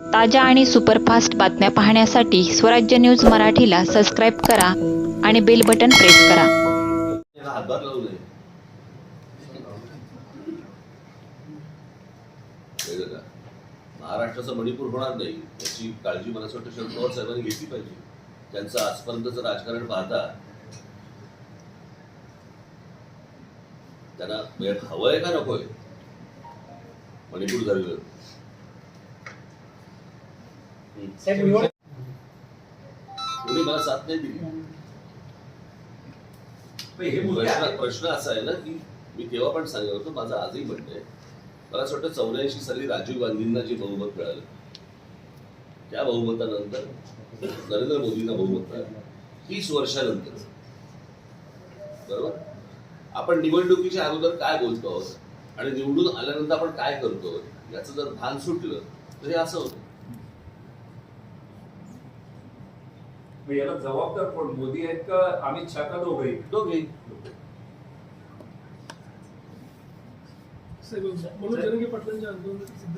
ताज्या आणि सुपरफास्ट बातम्या पाहण्यासाठी स्वराज्य न्यूज मराठीला सबस्क्राईब करा आणि बेल बटन प्रेस करा. महाराष्ट्राचं महाराष्ट्राचा मणिपूर होणार नाही याची काळजी मला असं वाटतं शरद पवार साहेबांनी घेतली पाहिजे. त्यांचं आजपर्यंतचं राजकारण पाहता त्यांना हवं हवंय का नकोय? मणिपूर झालं. कोणी मला साथ नाही दिली. हे मुद्दे प्रश्न असा आहे ना की मी तेव्हा पण सांगितलं होतं माझं आजही म्हणणं आहे. मला असं वाटतं चौऱ्याऐंशी साली राजीव गांधींना जे बहुमत मिळालं त्या बहुमतानंतर नरेंद्र मोदींना बहुमत मिळालं. तीस वर्षानंतर. बरोबर? आपण निवडणुकीच्या अगोदर काय बोलतो आहोत? आणि निवडून आल्यानंतर आपण काय करतो याचं जर भान सुटलं तर हे असं होतं. मग याला जबाबदार कोण? मोदी आहेत का? अमित शहा का दोघंही. दोघे म्हणून जरंगे पाटलांच्या आंदोलन